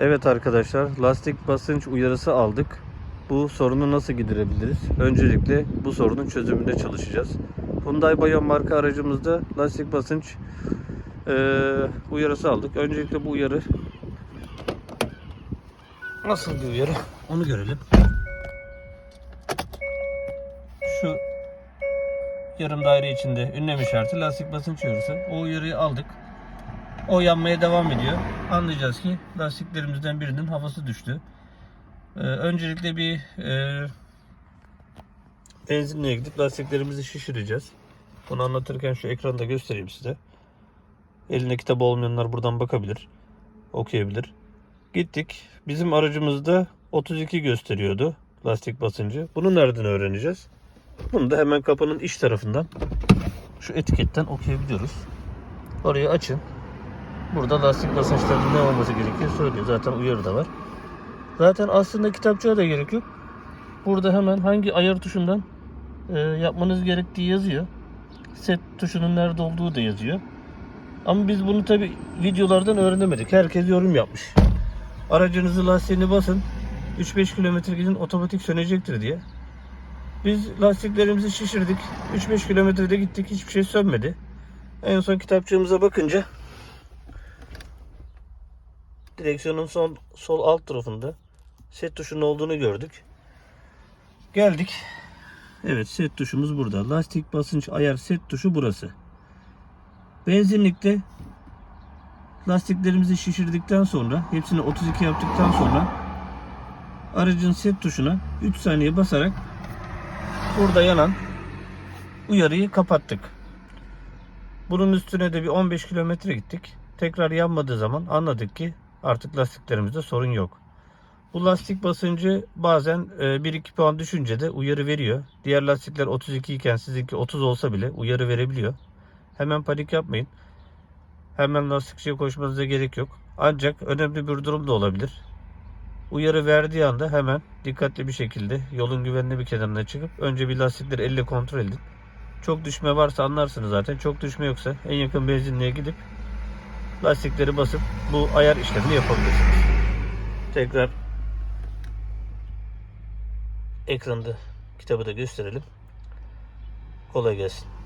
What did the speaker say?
Evet arkadaşlar lastik basınç uyarısı aldık. Bu sorunu nasıl giderebiliriz? Öncelikle bu sorunun çözümünde çalışacağız. Hyundai Bayon marka aracımızda lastik basınç eee, uyarısı aldık. Öncelikle bu uyarı nasıl bir uyarı onu görelim. Şu yarım daire içinde ünlem işareti lastik basınç uyarısı. O uyarıyı aldık. O yanmaya devam ediyor. Anlayacağız ki lastiklerimizden birinin havası düştü. Ee, öncelikle bir e, benzinliğe gidip lastiklerimizi şişireceğiz. Bunu anlatırken şu ekranda göstereyim size. Elinde kitabı olmayanlar buradan bakabilir. Okuyabilir. Gittik. Bizim aracımızda 32 gösteriyordu lastik basıncı. Bunu nereden öğreneceğiz? Bunu da hemen kapının iç tarafından şu etiketten okuyabiliyoruz. Orayı açın. Burada lastik basınçlarının ne olması gerekiyor söylüyor. Zaten uyarı da var. Zaten aslında kitapçığa da gerek yok. Burada hemen hangi ayar tuşundan e, yapmanız gerektiği yazıyor. Set tuşunun nerede olduğu da yazıyor. Ama biz bunu tabi videolardan öğrenemedik. Herkes yorum yapmış. Aracınızı lastiğini basın. 3-5 kilometre gidin otomatik sönecektir diye. Biz lastiklerimizi şişirdik. 3-5 kilometrede gittik. Hiçbir şey sönmedi. En son kitapçığımıza bakınca direksiyonun son sol alt tarafında set tuşunun olduğunu gördük. Geldik. Evet set tuşumuz burada. Lastik basınç ayar set tuşu burası. Benzinlikte lastiklerimizi şişirdikten sonra hepsini 32 yaptıktan sonra aracın set tuşuna 3 saniye basarak burada yanan uyarıyı kapattık. Bunun üstüne de bir 15 kilometre gittik. Tekrar yanmadığı zaman anladık ki artık lastiklerimizde sorun yok. Bu lastik basıncı bazen 1-2 puan düşünce de uyarı veriyor. Diğer lastikler 32 iken sizinki 30 olsa bile uyarı verebiliyor. Hemen panik yapmayın. Hemen lastikçiye koşmanıza gerek yok. Ancak önemli bir durum da olabilir. Uyarı verdiği anda hemen dikkatli bir şekilde yolun güvenli bir kenarına çıkıp önce bir lastikleri elle kontrol edin. Çok düşme varsa anlarsınız zaten. Çok düşme yoksa en yakın benzinliğe gidip lastikleri basıp bu ayar işlemini yapabilirsiniz. Tekrar ekranda kitabı da gösterelim. Kolay gelsin.